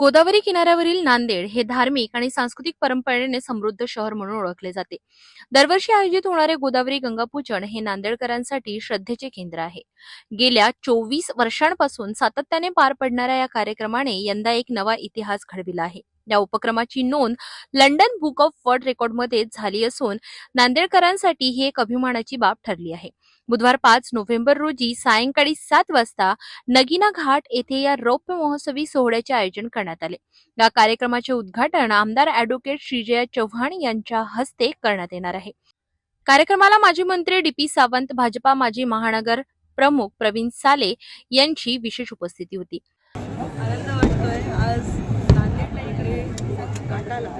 गोदावरी किनाऱ्यावरील नांदेड हे धार्मिक आणि सांस्कृतिक परंपरेने समृद्ध शहर म्हणून ओळखले जाते. दरवर्षी आयोजित होणारे गोदावरी गंगापूजन हे नांदेडकरांसाठी श्रद्धेचे केंद्र आहे. गेल्या चोवीस वर्षांपासून सातत्याने पार पडणाऱ्या या कार्यक्रमाने यंदा एक नवा इतिहास घडविला आहे. या उपक्रमाची नोंद लंडन बुक ऑफ वर्ल्ड रेकॉर्डमध्ये झाली असून नांदेडकरांसाठी ही एक अभिमानाची बाब ठरली आहे. बुधवार पाच नोव्हेंबर रोजी सायंकाळी सात वाजता नगिना घाट येथे या रौप्य महोत्सवी सोहळ्याचे आयोजन करण्यात आले. या कार्यक्रमाचे उद्घाटन आमदार अॅडव्होकेट श्रीजया चव्हाण यांच्या हस्ते करण्यात येणार आहे. कार्यक्रमाला माजी मंत्री डी पी सावंत भाजपा माजी महानगर प्रमुख प्रवीण साले यांची विशेष उपस्थिती होती आनंद वाटतोय आज नांदेडला इकडे घाटाला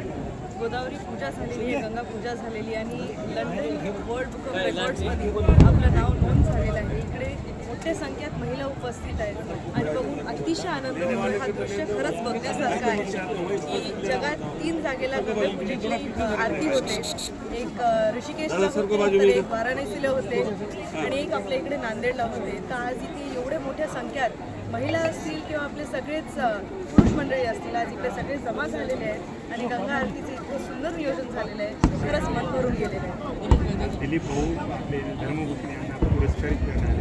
गोदावरी पूजा झालेली आहे गंगा पूजा झालेली आणि लंडन वर्ल्ड बुक ऑफ रेकॉर्ड्समध्ये आपलं नाव नोंद झालेलं आहे. इकडे मोठ्या संख्येत महिला उपस्थित आहेत. आणि बघून अतिशय आनंद होतो हा दृश्य खरंच बघण्यासारखं आहे की जगात तीन जागेला गंगा पूजेची अ, आरती होते एक ऋषिकेशला होते तर एक वाराणसीला होते आणि एक आपल्या इकडे नांदेडला होते. तर आज इथे एवढ्या मोठ्या संख्यात महिला असतील किंवा आपले सगळेच पुरुष मंडळी असतील आज इकडे सगळे जमा झालेले आहेत आणि गंगा आरतीचं इतकं सुंदर नियोजन झालेलं आहे खरंच मन भरून गेलेलं आहे. दिलीप भाऊ आपले पुरस्कारित करणार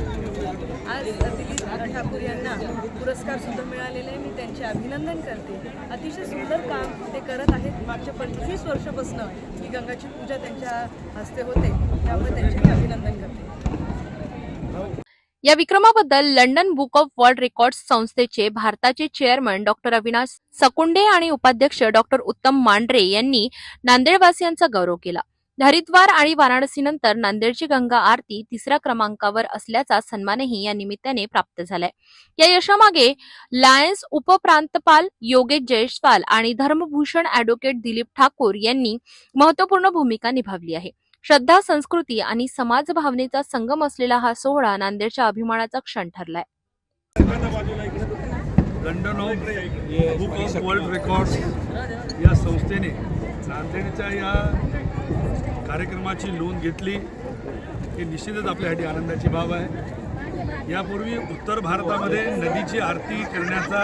आज दिलीप ठाकूर यांना पुरस्कार सुद्धा मिळालेला आहे. मी त्यांचे अभिनंदन करते. अतिशय सुंदर काम ते करत आहेत. मागच्या पंचवीस वर्षापासून ही गंगाची पूजा त्यांच्या हस्ते होते. त्यामुळे त्यांचे मी अभिनंदन करते. या विक्रमाबद्दल London book of world record संस्थेचे भारताचे चेअरमन डॉक्टर अविनाश सकुंडे आणि उपाध्यक्ष डॉक्टर उत्तम मांढरे यांनी नांदेडवासियांचा गौरव केला. हरिद्वार आणि वाराणसीनंतर नांदेडची गंगा आरती तिसऱ्या क्रमांकावर असल्याचा सन्मानही या निमित्ताने प्राप्त झालाय. या यशामागे लायन्स उपप्रांतपाल योगेश जयस्वाल आणि धर्मभूषण अॅडव्होकेट दिलीप ठाकूर यांनी महत्त्वपूर्ण भूमिका निभावली आहे. श्रद्धा संस्कृती आणि समाज भावनेचा संगम असलेला हा सोहळा नांदेडच्या अभिमानाचा क्षण ठरलाय. London of book of world records या संस्थेने नांदेडच्या या कार्यक्रमाची नोंद घेतली. हे निश्चितच आपल्यासाठी आनंदाची बाब आहे. यापूर्वी उत्तर भारतामध्ये नदीची आरती करण्याचा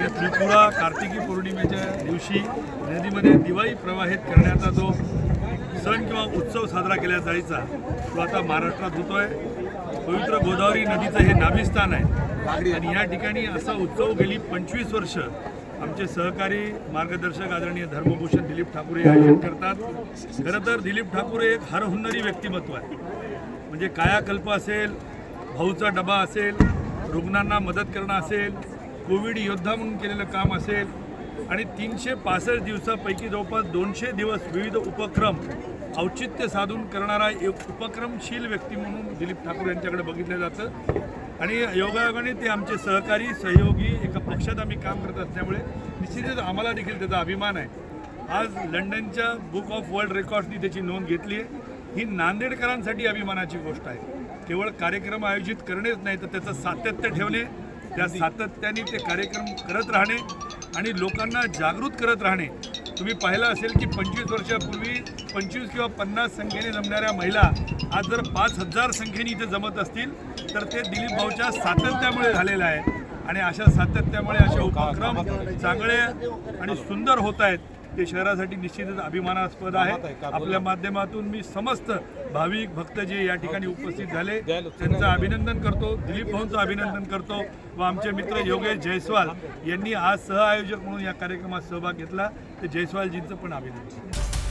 या त्रिपुरा कार्तिकी पौर्णिमेच्या दिवशी नदीमध्ये दिवाळी प्रवाहित करण्याचा जो सण किंवा उत्सव साजरा केला जायचा तो आता महाराष्ट्रात होतोय. पवित्र गोदावरी नदीचं हे नाभिस्थान आहे. आणि या ठिकाणी असा उत्सव गेली पंचवीस वर्ष आमचे सहकारी मार्गदर्शक आदरणीय धर्मभूषण दिलीप ठाकूर हे आयोजन करतात. खरं तर दिलीप ठाकूर हे एक हरहुन्नरी व्यक्तिमत्व आहे. म्हणजे कायाकल्प असेल भाऊचा डबा असेल रुग्णांना मदत करणं असेल कोविड योद्धा म्हणून केलेलं काम असेल आणि तीनशे पासष्ट दिवसापैकी जवळपास दोनशे दिवस विविध उपक्रम औचित्य साधून करणारा एक उपक्रमशील व्यक्ती म्हणून दिलीप ठाकूर यांच्याकडे बघितलं जातं. आणि योगायोगाने ते आमचे सहकारी सहयोगी एका पक्षात आम्ही काम करत असल्यामुळे निश्चितच आम्हाला देखील त्याचा अभिमान आहे. आज लंडनच्या बुक ऑफ वर्ल्ड रेकॉर्ड्सनी त्याची नोंद घेतली आहे. ही नांदेडकरांसाठी अभिमानाची गोष्ट आहे. केवळ कार्यक्रम आयोजित करणेच नाही तर त्याचं सातत्य ठेवणे त्या सातत्याने ते कार्यक्रम करत राहणे आणि लोकांना जागृत करत राहणे. तुम्ही पाहिलं असेल की पंचवीस वर्षापूर्वी पंचवीस किंवा पन्नास संख्येने जमणाऱ्या महिला आज जर पाच हजार संख्येने इथे जमत असतील तर ते दिलीप भाऊच्या सातत्यामुळे झालेलं आहे. आणि अशा सातत्यामुळे असे उपक्रम चांगले आणि सुंदर होत आहेत. ते शहरासाठी निश्चितच अभिमानास्पद आहे. आपल्या माध्यमातून मी समस्त भाविक भक्त जे या ठिकाणी उपस्थित झाले त्यांचं अभिनंदन करतो. दिलीप भाऊंचं अभिनंदन करतो व आमचे मित्र योगेश जयस्वाल यांनी आज सहआयोजक म्हणून या कार्यक्रमात सहभाग घेतला. ते जयस्वालजींचं पण अभिनंदन.